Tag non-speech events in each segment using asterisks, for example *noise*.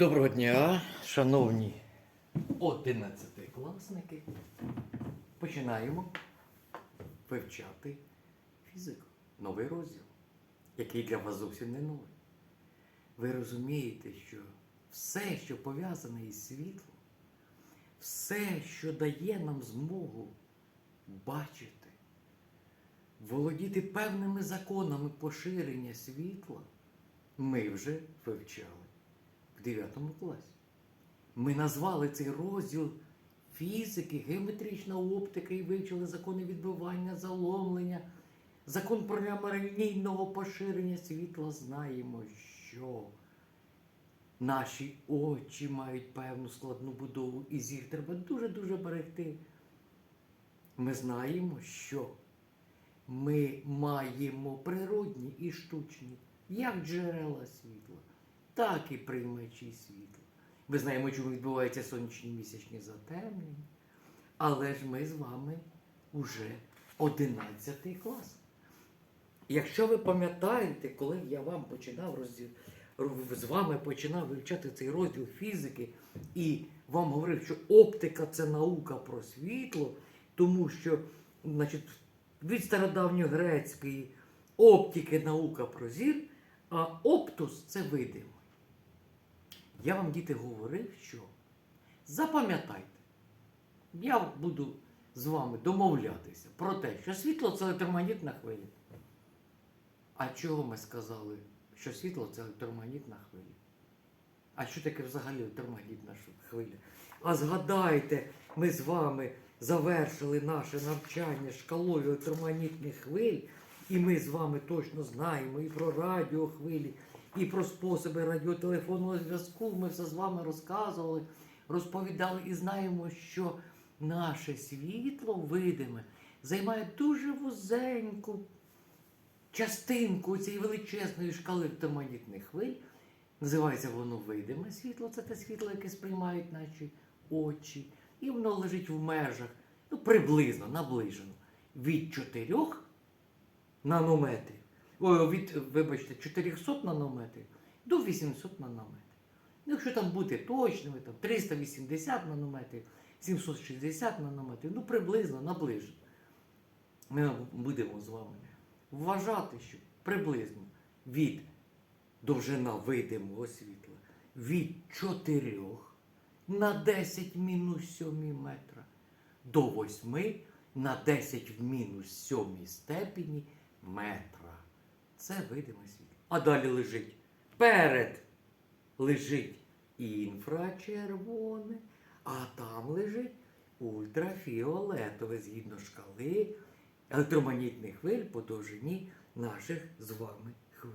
Доброго дня, шановні одинадцятикласники. Починаємо вивчати фізику. Новий розділ, який для вас зовсім не новий. Ви розумієте, що все, що пов'язане із світлом, все, що дає нам змогу бачити, володіти певними законами поширення світла, ми вже вивчали в 9 класі. Ми назвали цей розділ фізики, геометрична оптика і вивчили закони відбивання, заломлення, закон прямолінійного поширення світла. Знаємо, що наші очі мають певну складну будову, і їх треба дуже-дуже берегти. Ми знаємо, що ми маємо природні і штучні, як джерела світла, так і приймачі світла. Ми знаємо, чому відбуваються сонячні місячні затемнення. Але ж ми з вами уже 11 клас. Якщо ви пам'ятаєте, коли я вам починав розділ, з вами починав вивчати цей розділ фізики, і вам говорив, що оптика це наука про світло, тому що значить, від стародавньогрецької оптики наука про зір, а оптус це видимий. Я вам, діти, говорив, що запам'ятайте, я буду з вами домовлятися про те, що світло це електромагнітна хвиля. А чого ми сказали, що світло це електромагнітна хвиля? А що таке взагалі електромагнітна хвиля? А згадайте, ми з вами завершили наше навчання шкалою електромагнітних хвиль, і ми з вами точно знаємо і про радіохвилі, і про способи радіотелефонного зв'язку. Ми все з вами розказували, розповідали і знаємо, що наше світло видиме займає дуже вузеньку частинку цієї величезної шкали електромагнітних хвиль. Називається воно видиме світло, це те світло, яке сприймають наші очі. І воно лежить в межах, ну, приблизно, наближено, від 4 нанометрів, від, вибачте, 400 нанометрів до 800 нанометрів. Ну, якщо там бути точними, там 380 нанометрів, 760 нанометрів, ну приблизно наближено. Ми будемо з вами вважати, що приблизно від довжина видимого світла від 4 на 10 мінус 7 метра до 8 на 10 в мінус 7 степені метра. Це видиме світло. А далі лежить перед лежить інфрачервоне, а там лежить ультрафіолетове згідно шкали електромагнітних хвиль по довжині наших з вами хвиль.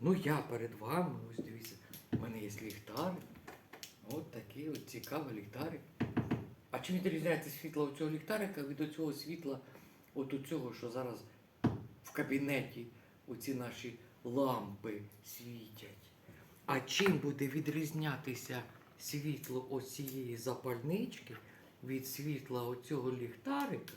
Ну, я перед вами, ось дивіться, у мене є ліхтарик. От такий от цікавий ліхтарик. А чим відрізняється світло цього ліхтарика від цього світла, от у цього, що зараз в кабінеті оці наші лампи світять? А чим буде відрізнятися світло оцієї запальнички від світла оцього ліхтарика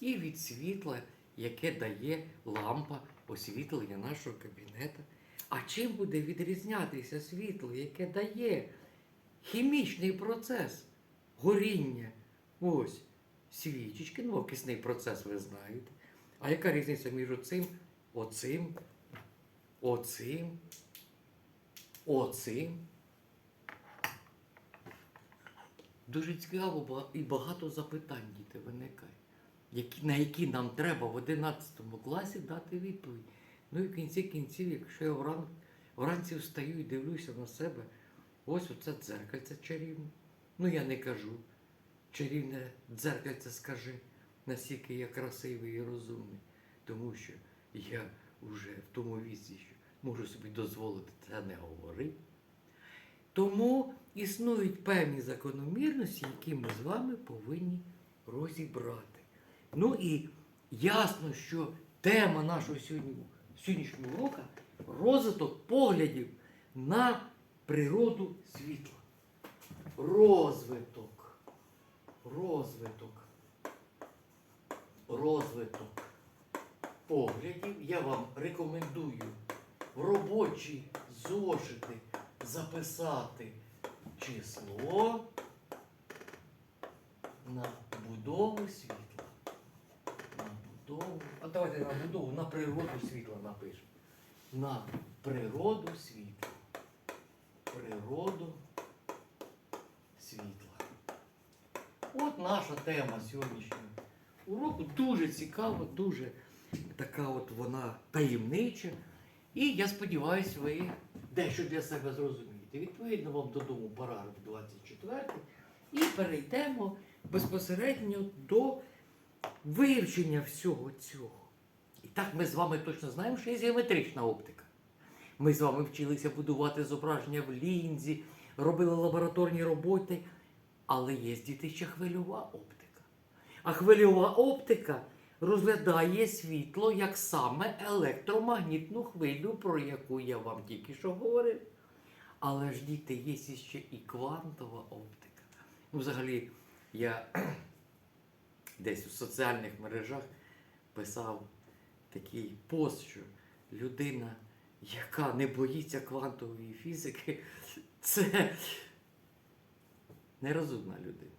і від світла, яке дає лампа освітлення нашого кабінету? А чим буде відрізнятися світло, яке дає хімічний процес горіння? Ось свічечки, ну, окисний процес ви знаєте. А яка різниця між оцим, оцим, оцим, оцим? Дуже цікаво і багато запитань діти виникає, які, на які нам треба в 11 класі дати відповідь. Ну і в кінці кінців, якщо я вран, вранці встаю і дивлюся на себе, ось оце дзеркальце чарівне. Ну я не кажу. Чарівне дзеркальце скажи, наскільки я красивий і розумний. Тому що я вже в тому віці, що можу собі дозволити це не говорити. Тому існують певні закономірності, які ми з вами повинні розібрати. Ну і ясно, що тема нашого сьогодні, сьогоднішнього уроку розвиток поглядів на природу світла. Розвиток. Розвиток. Розвиток поглядів я вам рекомендую в робочі зошити записати число на будову світла. На будову. А давайте на будову, на природу світла напишемо. На природу світла. Природу світла. От наша тема сьогоднішнього уроку. Дуже цікава, дуже така от вона таємнича. І я сподіваюся, ви дещо для себе зрозумієте. Відповідно, вам додому параграф 24 і перейдемо безпосередньо до вивчення всього цього. І так ми з вами точно знаємо, що є геометрична оптика. Ми з вами вчилися будувати зображення в лінзі, робили лабораторні роботи, але є діти ще хвильова оптика. А хвильова оптика розглядає світло як саме електромагнітну хвилю, про яку я вам тільки що говорив. Але ж діти, є ще і квантова оптика. Ну, взагалі, я *clears throat* десь у соціальних мережах писав такий пост, що людина, яка не боїться квантової фізики, *laughs* це нерозумна людина.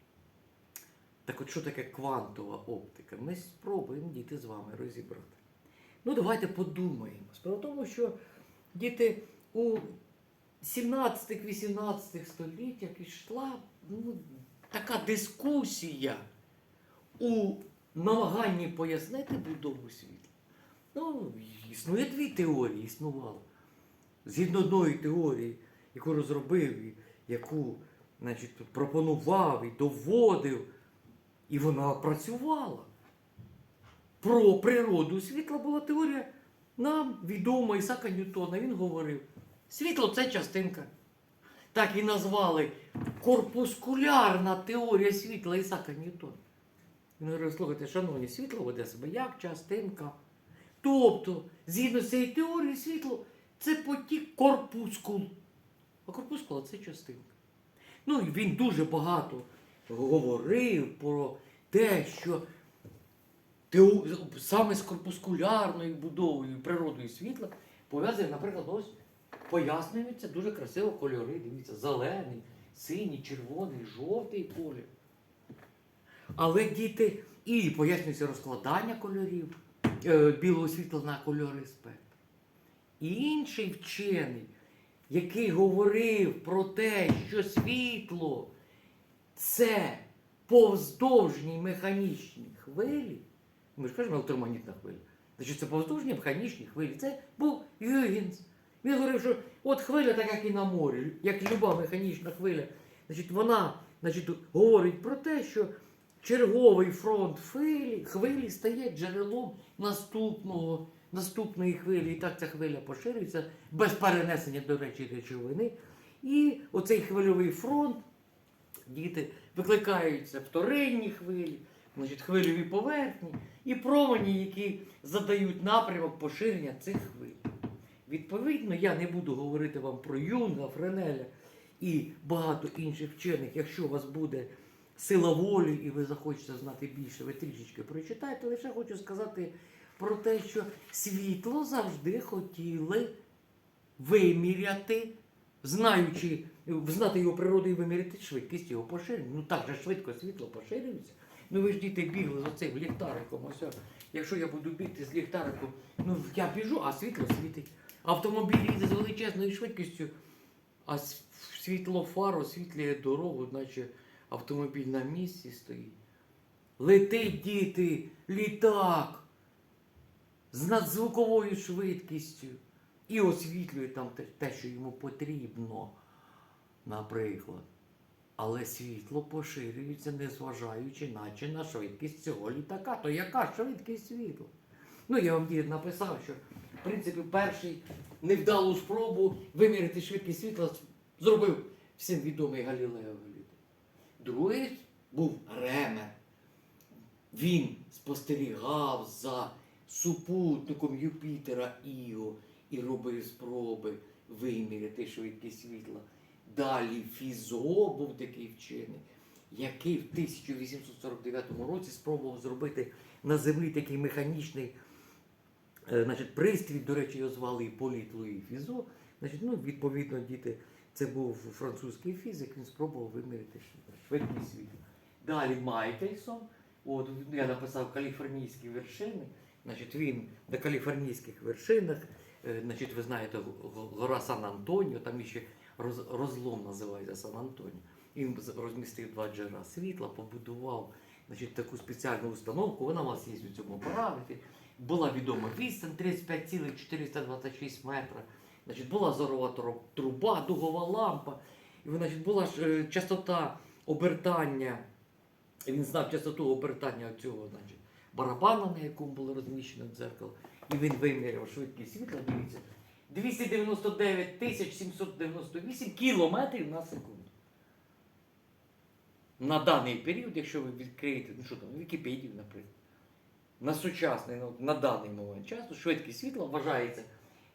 Так от що таке квантова оптика? Ми спробуємо діти з вами розібрати. Ну, давайте подумаємо. Справа в тому, що діти у 17-18 століттях пішла ну, така дискусія у намаганні пояснити будову світла. Ну, існує дві теорії, існувало. Згідно одної теорії, яку розробив, яку значить, пропонував і доводив, і вона працювала. Про природу світла була теорія нам відома Ісака Ньютона. Він говорив, світло це частинка. Так і назвали корпускулярна теорія світла Ісака Ньютона. Він говорив, слухайте, шановні, світло веде себе як частинка. Тобто, згідно з цією теорією, світло це потік корпускул. А корпускула це частинка. Ну і він дуже багато говорив про те, що тео... саме з корпускулярною будовою, природою світла пов'язані, наприклад, ось пояснюються дуже красиво кольори. Дивіться, зелений, синій, червоний, жовтий колір. Але діти і пояснюється розкладання кольорів е, білого світла на кольори спектр. І інший вчений, який говорив про те, що світло це повздовжні механічні хвилі. Ми ж кажемо електромагнітна хвиля. Значить, це повздовжні механічні хвилі. Це був Гюгенс. Він говорив, що от хвиля, так як і на морі, як люба механічна хвиля, значить, вона значить, говорить про те, що черговий фронт хвилі, хвилі стає джерелом наступного, наступної хвилі. І так ця хвиля поширюється без перенесення, до речі, речовини. І оцей хвильовий фронт, діти, викликаються вторинні хвилі, значить, хвильові поверхні і промені, які задають напрямок поширення цих хвиль. Відповідно, я не буду говорити вам про Юнга, Френеля і багато інших вчених, якщо у вас буде сила волі і ви захочете знати більше, ви трішечки прочитайте. Лише хочу сказати про те, що світло завжди хотіли виміряти, знаючи, знати його природу і виміряти швидкість його поширення. Ну так же швидко світло поширюється. Ну ви ж діти бігли з оцим ліхтариком. Ось. Якщо я буду бігти з ліхтариком, ну я біжу, а світло світить. Автомобіль їде з величезною швидкістю, а світло фар освітлює дорогу, наче автомобіль на місці стоїть. Летить діти, літак з надзвуковою швидкістю і освітлює там те, що йому потрібно, наприклад. Але світло поширюється, незважаючи наче на швидкість цього літака. То яка швидкість світла? Ну, я вам написав, що в принципі перший невдалу спробу виміряти швидкість світла зробив всім відомий Галілео Галілей. Другий був Ремер. Він спостерігав за супутником Юпітера Іо і робив спроби виміряти швидкість світла. Далі Фізо був такий вчений, який в 1849 році спробував зробити на землі такий механічний е, значить, пристрій, до речі, його звали Політ Луї Фізо. Значить, ну, відповідно, діти, це був французький фізик, він спробував виміряти швидкість світла. Далі Майкельсон, от я написав каліфорнійські вершини. Значить, він на каліфорнійських вершинах, е, значить, ви знаєте, гора Сан-Антоніо, там ще розлом називається Сан-Антоніо. Він розмістив два джерела світла, побудував значить, таку спеціальну установку, вона у вас є у цьому апараті. Була відома відстань 35,426 метра. Значить, була зорова труба, дугова лампа. І значить, була ж е, частота обертання. Він знав частоту обертання цього значить, барабана, на якому було розміщено дзеркало. І він виміряв швидкість світла, дивіться, 299 тисяч 798 кілометрів на секунду. На даний період, якщо ви відкриєте, ну що там, Вікіпедію, наприклад, на сучасний, ну, на даний момент часу швидкість світла вважається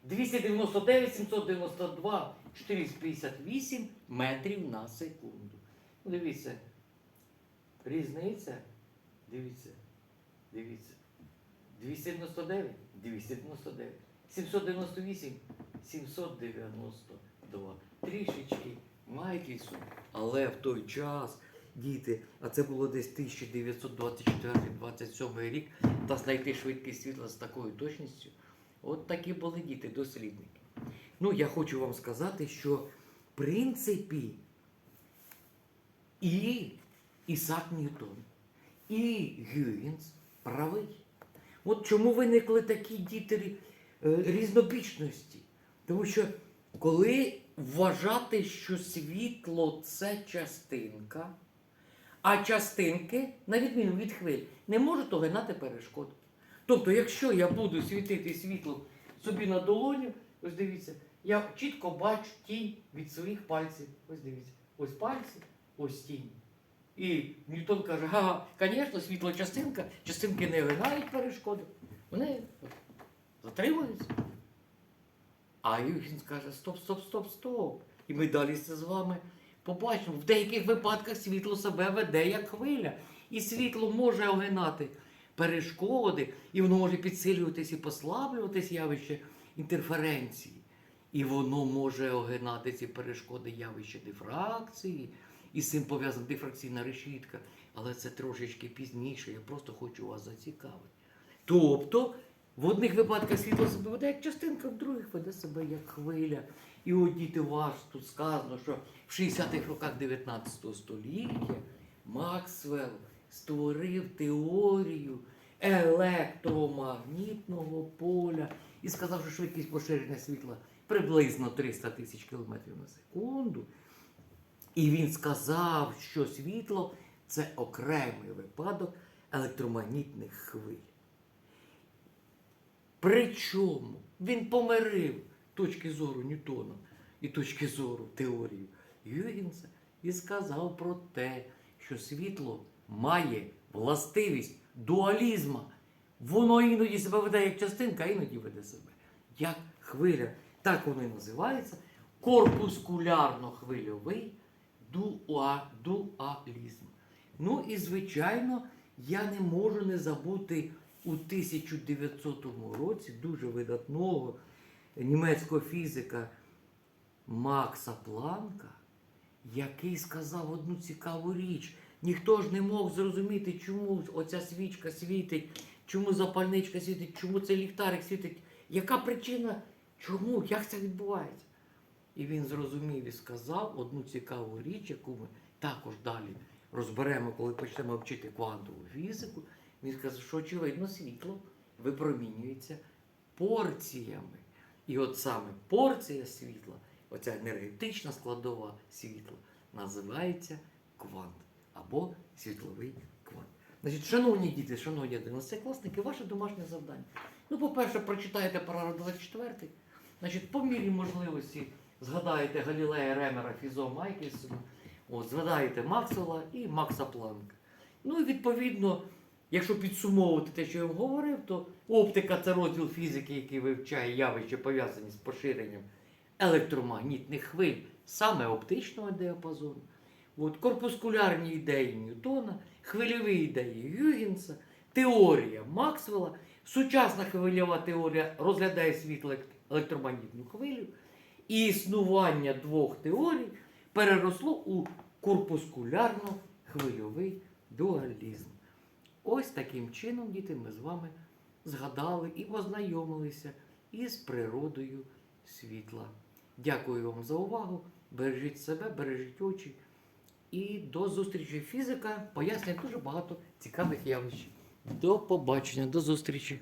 299 792 458 метрів на секунду. Ну, дивіться, різниця, дивіться, дивіться. 299, 299, 798, 792. Трішечки Майкельсон. Але в той час, діти, а це було десь 1924-27 рік, та знайти швидкість світла з такою точністю. От такі були діти, дослідники. Ну, я хочу вам сказати, що в принципі і Ісак Ньютон, і Гюгенс правий. От чому виникли такі діти різнобічності? Тому що коли вважати, що світло це частинка, а частинки, на відміну від хвиль, не можуть огинати перешкод. Тобто, якщо я буду світити світло собі на долоню, ось дивіться, я чітко бачу тінь від своїх пальців. Ось дивіться, ось пальці, ось тінь. І Ньютон каже, ага, звісно, світло частинка, частинки не огинають перешкоди. Вони затримуються. А Юхін скаже, стоп, стоп, стоп, стоп. І ми далі це з вами побачимо. В деяких випадках світло себе веде як хвиля. І світло може огинати перешкоди, і воно може підсилюватись і послаблюватись явище інтерференції. І воно може огинати ці перешкоди явище дифракції, і з цим пов'язана дифракційна решітка. Але це трошечки пізніше, я просто хочу вас зацікавити. Тобто, в одних випадках світло себе веде як частинка, в других веде себе як хвиля. І от діти ваш тут сказано, що в 60-х роках 19 століття Максвелл створив теорію електромагнітного поля і сказав, що швидкість поширення світла приблизно 300 тисяч кілометрів на секунду. І він сказав, що світло це окремий випадок електромагнітних хвиль. Причому він помирив точки зору Ньютона і точки зору теорії Гюгенса і сказав про те, що світло має властивість дуалізма. Воно іноді себе веде як частинка, а іноді веде себе як хвиля. Так воно і називається. Корпускулярно-хвильовий дуа- дуалізм. Ну і звичайно, я не можу не забути у 1900 році дуже видатного німецького фізика Макса Планка, який сказав одну цікаву річ. Ніхто ж не мог зрозуміти, чому оця свічка світить, чому запальничка світить, чому цей ліхтарик світить. Яка причина? Чому? Як це відбувається? І він зрозумів і сказав одну цікаву річ, яку ми також далі розберемо, коли почнемо вчити квантову фізику. Він сказав, що очевидно світло випромінюється порціями. І от саме порція світла, оця енергетична складова світла, називається квант або світловий квант. Значить, шановні діти, шановні одинадцятикласники, ваше домашнє завдання. Ну, по-перше, прочитайте параграф 24. Значить, по мірі можливості згадаєте Галілея Ремера, Фізо Майкельсона, згадаєте Максвелла і Макса Планка. Ну і відповідно, якщо підсумовувати те, що я вам говорив, то оптика це розділ фізики, який вивчає явища, пов'язані з поширенням електромагнітних хвиль саме оптичного діапазону. От, корпускулярні ідеї Ньютона, хвильові ідеї Гюгенса, теорія Максвелла, сучасна хвильова теорія розглядає світло електромагнітну хвилю. І існування двох теорій переросло у корпускулярно-хвильовий дуалізм. Ось таким чином, діти, ми з вами згадали і ознайомилися із природою світла. Дякую вам за увагу. Бережіть себе, бережіть очі. І до зустрічі. Фізика пояснює дуже багато цікавих явищ. До побачення, до зустрічі.